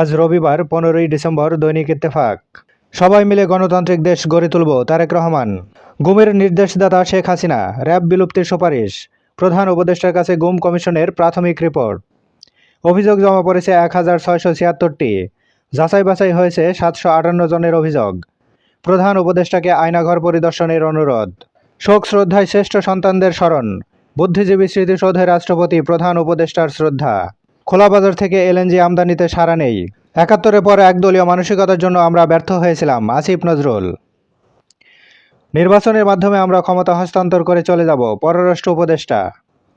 আজ রবিবার, পনেরোই ডিসেম্বর দৈনিক ইত্তেফাক। সবাই মিলে গণতান্ত্রিক দেশ গড়ে তুলব তারেক রহমান। গুমের নির্দেশদাতা শেখ হাসিনা, র্যাব বিলুপ্তির সুপারিশ, প্রধান উপদেষ্টার কাছে গুম কমিশনের প্রাথমিক রিপোর্ট। অভিযোগ জমা পড়েছে এক হাজার ছয়শো ছিয়াত্তরটি। যাচাই বাছাই হয়েছে সাতশো আটান্ন জনের অভিযোগ। প্রধান উপদেষ্টাকে আয়নাঘর পরিদর্শনের অনুরোধ। শোক শ্রদ্ধায় শ্রেষ্ঠ সন্তানদের স্মরণ। বুদ্ধিজীবী স্মৃতিসৌধে রাষ্ট্রপতি প্রধান উপদেষ্টার শ্রদ্ধা। খোলা বাজার থেকে এলএনজি আমদানিতে সাড়া নেই। একাত্তরের পর একদলীয় মানসিকতার জন্য আমরা ব্যর্থ হয়েছিলাম, আসিফ নজরুল। নির্বাচনের মাধ্যমে আমরা ক্ষমতা হস্তান্তর করে চলে যাব, পররাষ্ট্র উপদেষ্টা।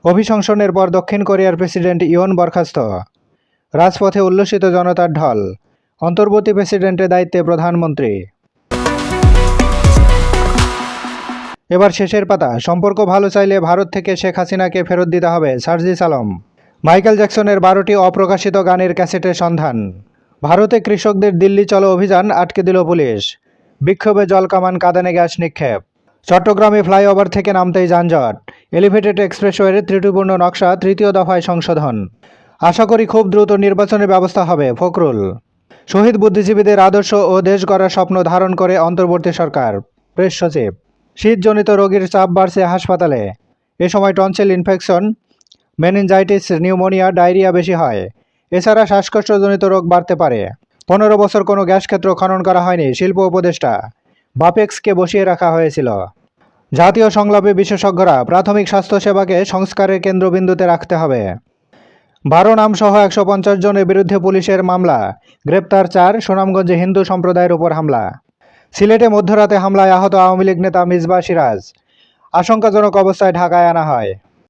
অভিশংসনের পর দক্ষিণ কোরিয়ার প্রেসিডেন্ট ইয়ন বরখাস্ত। রাজপথে উল্লসিত জনতার ঢল, অন্তর্বর্তী প্রেসিডেন্টের দায়িত্বে প্রধানমন্ত্রী। এবার শেষের পাতা, সম্পর্ক ভালো চাইলে ভারত থেকে শেখ হাসিনাকে ফেরত দিতে হবে সার্জিস আলম। মাইকেল জ্যাকসনের বারোটি অপ্রকাশিত গানের ক্যাসেটের সন্ধান। ভারতে কৃষকদের দিল্লি চলো অভিযান আটকে দিল পুলিশ। বিক্ষোভে জলকামান কাদানে গ্যাস নিক্ষেপ। চট্টগ্রামে ফ্লাইওভার থেকে নামতেই যানজট। এলিভেটেড এক্সপ্রেসওয়ের ত্রুটিপূর্ণ নকশা তৃতীয় দফায় সংশোধন। আশা করি খুব দ্রুত নির্বাচনের ব্যবস্থা হবে, ফখরুল। শহীদ বুদ্ধিজীবীদের আদর্শ ও দেশ গড়ার স্বপ্ন ধারণ করে অন্তর্বর্তী সরকার, প্রেস সচিব। শীতজনিত রোগীর চাপ বাড়ছে হাসপাতালে। এ সময় tonsil infection meningitis pneumonia diarrhoea বেশি হয়। এছাড়া শ্বাসকষ্টজনিত রোগ বাড়তে পারে। পনেরো বছর কোনো গ্যাস ক্ষেত্র খনন করা হয়নি, শিল্প উপদেষ্টা বাপেক্সকে বসিয়ে রাখা হয়েছিল। জাতীয় সংলাপে বিশেষজ্ঞরা প্রাথমিক স্বাস্থ্যসেবাকে সংস্কারের কেন্দ্রবিন্দুতে রাখতে হবে। বারো নামসহ একশো পঞ্চাশ জনের বিরুদ্ধে পুলিশের মামলা, গ্রেপ্তার চার সুনামগঞ্জে হিন্দু সম্প্রদায়ের উপর হামলা। সিলেটে মধ্যরাতে হামলায় আহত আওয়ামী লীগ নেতা মিসবা সিরাজ। আশঙ্কাজনক অবস্থায় ঢাকায় আনা হয়।